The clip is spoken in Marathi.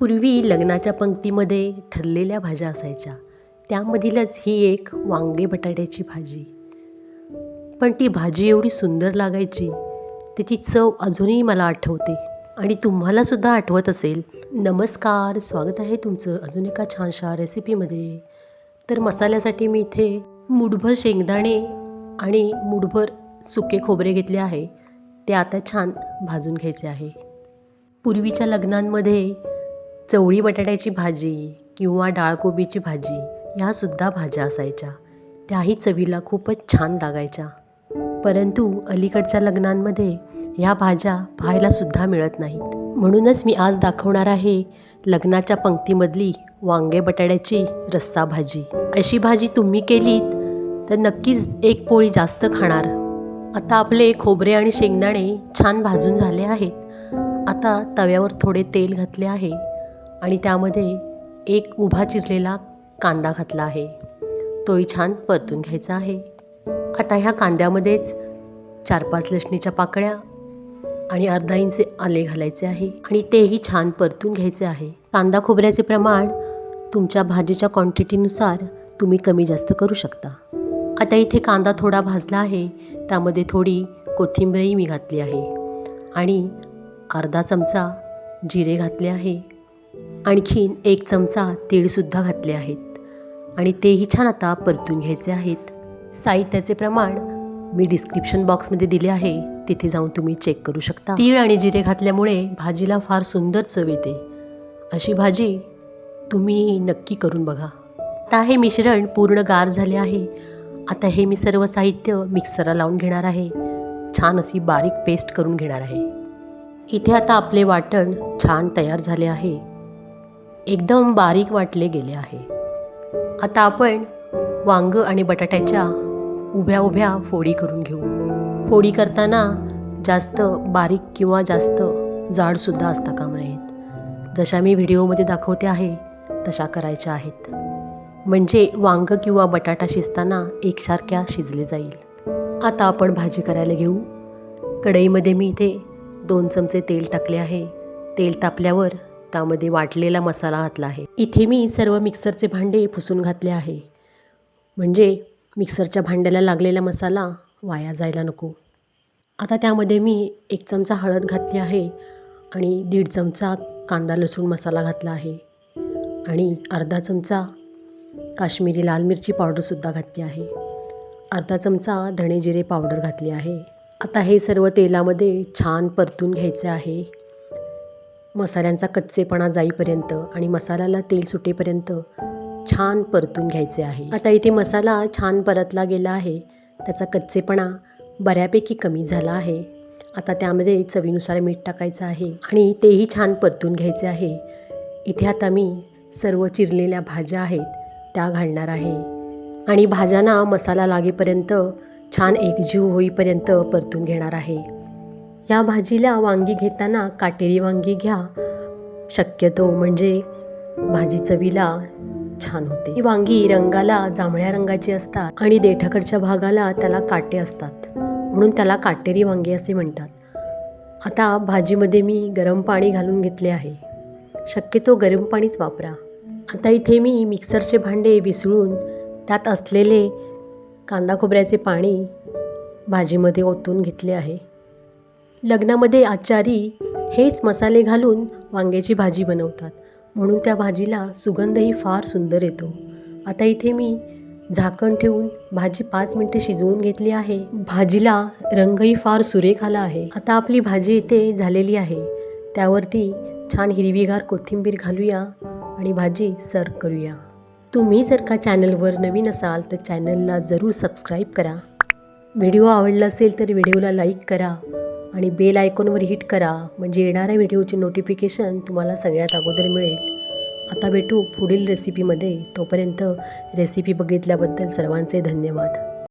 पूर्वी लग्नाच्या पंक्तीमध्ये ठरलेल्या भाज्या असायच्या. त्यामधीलच ही एक वांगे बटाट्याची भाजी. पण ती भाजी एवढी सुंदर लागायची त्याची चव अजूनही मला आठवते. आणि तुम्हालासुद्धा आठवत असेल नमस्कार स्वागत आहे तुमचं अजून एका छानशा रेसिपीमध्ये. तर मसाल्यासाठी मी इथे मुठभर शेंगदाणे आणि मुठभर सुके खोबरे घेतले आहे. ते आता छान भाजून घ्यायचे आहे. पूर्वीच्या लग्नांमध्ये चवळी बटाट्याची भाजी किंवा डाळकोबीची भाजी ह्यासुद्धा भाज्या असायच्या. त्याही चवीला खूपच छान लागायच्या. परंतु अलीकडच्या लग्नांमध्ये ह्या भाज्या पाहायलासुद्धा मिळत नाहीत. म्हणूनच मी आज दाखवणार आहे लग्नाच्या पंक्तीमधली वांगे बटाट्याची रस्सा भाजी. अशी भाजी तुम्ही केलीत तर नक्कीच एक पोळी जास्त खाणार. आता आपले खोबरे आणि शेंगदाणे छान भाजून झाले आहेत. आता तव्यावर थोडे तेल घातले आहे. आणि त्यामध्ये एक उभा चिरलेला कांदा घातला आहे. तोही छान परतून घ्यायचा आहे. आता ह्या कांद्यामध्येच चार पाच लसणीच्या पाकळ्या आणि अर्धा इंच आले घालायचे आहे आणि तेही छान परतून घ्यायचे आहे. कांदा खोबऱ्याचे प्रमाण तुमच्या भाजीच्या क्वांटिटीनुसार तुम्ही कमी जास्त करू शकता. आता इथे कांदा थोडा भाजला आहे. त्यामध्ये थोडी कोथिंबीरही मी घातली आहे. आणि अर्धा चमचा जिरे घातले आहे. आणखीन एक चमचा तीळसुद्धा घातले आहेत. आणि तेही छान आता परतून घ्यायचे आहेत. साहित्याचे प्रमाण मी डिस्क्रिप्शन बॉक्समध्ये दिले आहे. तिथे जाऊन तुम्ही चेक करू शकता. तीळ आणि जिरे घातल्यामुळे भाजीला फार सुंदर चव येते. अशी भाजी तुम्ही नक्की करून बघा. आता हे मिश्रण पूर्ण गार झाले आहे. आता हे मी सर्व साहित्य मिक्सरला लावून घेणार आहे. छान अशी बारीक पेस्ट करून घेणार आहे. इथे आता आपले वाटण छान तयार झाले आहे. एकदम बारीक वाटले गेले आहे. आता आपण वांग आणि बटाट्याच्या उभ्या उभ्या फोडी करून घेऊ. फोडी करताना जास्त बारीक किंवा जास्त जाडसुद्धा असता काम नयेत. जशा मी व्हिडिओमध्ये दाखवते आहे तशा करायच्या आहेत. म्हणजे वांग किंवा बटाटा शिजताना एकसारख्या शिजले जाईल. आता आपण भाजी करायला घेऊ. कढईमध्ये मी इथे दोन चमचे तेल टाकले आहे. तेल तापल्यावर त्यामध्ये वाटलेला मसाला घातला आहे. इथे मी सर्व मिक्सरचे भांडे पुसून घातले आहे. म्हणजे मिक्सरच्या भांड्याला लागलेला मसाला वाया जायला नको. आता त्यामध्ये मी एक चमचा हळद घातली आहे आणि दीड चमचा कांदा लसूण मसाला घातला आहे आणि अर्धा चमचा काश्मीरी लाल मिरची पावडरसुद्धा घातली आहे. अर्धा चमचा धणे जिरे पावडर घातली आहे. आता हे सर्व तेलामध्ये छान परतून घ्यायचे आहे. मसाल्यांचा कच्चेपणा जाईपर्यंत आणि मसाल्याला तेल सुटेपर्यंत छान परतून घ्यायचे आहे. आता इथे मसाला छान परतला गेला आहे. त्याचा कच्चेपणा बऱ्यापैकी कमी झाला आहे. आता त्यामध्ये चवीनुसार मीठ टाकायचं आहे आणि तेही छान परतून घ्यायचे आहे. इथे आता मी सर्व चिरलेल्या भाज्या आहेत त्या घालणार आहे. आणि भाज्यांना मसाला लागेपर्यंत छान एकजीव होईपर्यंत परतून घेणार आहे. या भाजीला वांगी घेताना काटेरी वांगी घ्या. शक्यतो म्हणजे भाजी चवीला छान होते. ही वांगी रंगाला जांभळ्या रंगाची असतात आणि देठाकडच्या भागाला त्याला काटे असतात. म्हणून त्याला काटेरी वांगी असे म्हणतात. आता भाजीमध्ये मी गरम पाणी घालून घेतले आहे. शक्यतो गरम पाणीच वापरा. आता इथे मी मिक्सरचे भांडे विसळून त्यात असलेले कांदा खोबऱ्याचे पाणी भाजीमध्ये ओतून घेतले आहे. लग्नामध्ये आचारी हेच मसाले घालून वांग्याची भाजी बनवतात. म्हणून त्या भाजीला सुगंधही फार सुंदर येतो. आता इथे मी झाकण ठेवून भाजी पाच मिनटे शिजवून घेतली आहे. भाजीला रंगही फार सुरेख आला आहे. आता आपली भाजी इथे झालेली आहे. त्यावरती छान हिरवीगार कोथिंबीर घालूया आणि भाजी सर्व करूया. तुम्ही जर का चॅनलवर नवीन असाल तर चॅनलला जरूर सबस्क्राईब करा. व्हिडिओ आवडला असेल तर व्हिडिओला लाईक करा. आणि बेल आयकॉनवर हिट करा म्हणजे येणाऱ्या व्हिडिओचे नोटिफिकेशन तुम्हाला सगळ्यात अगोदर मिळेल. आता भेटू पुढील रेसिपीमध्ये तोपर्यंत रेसिपी बघितल्याबद्दल सर्वांचे धन्यवाद.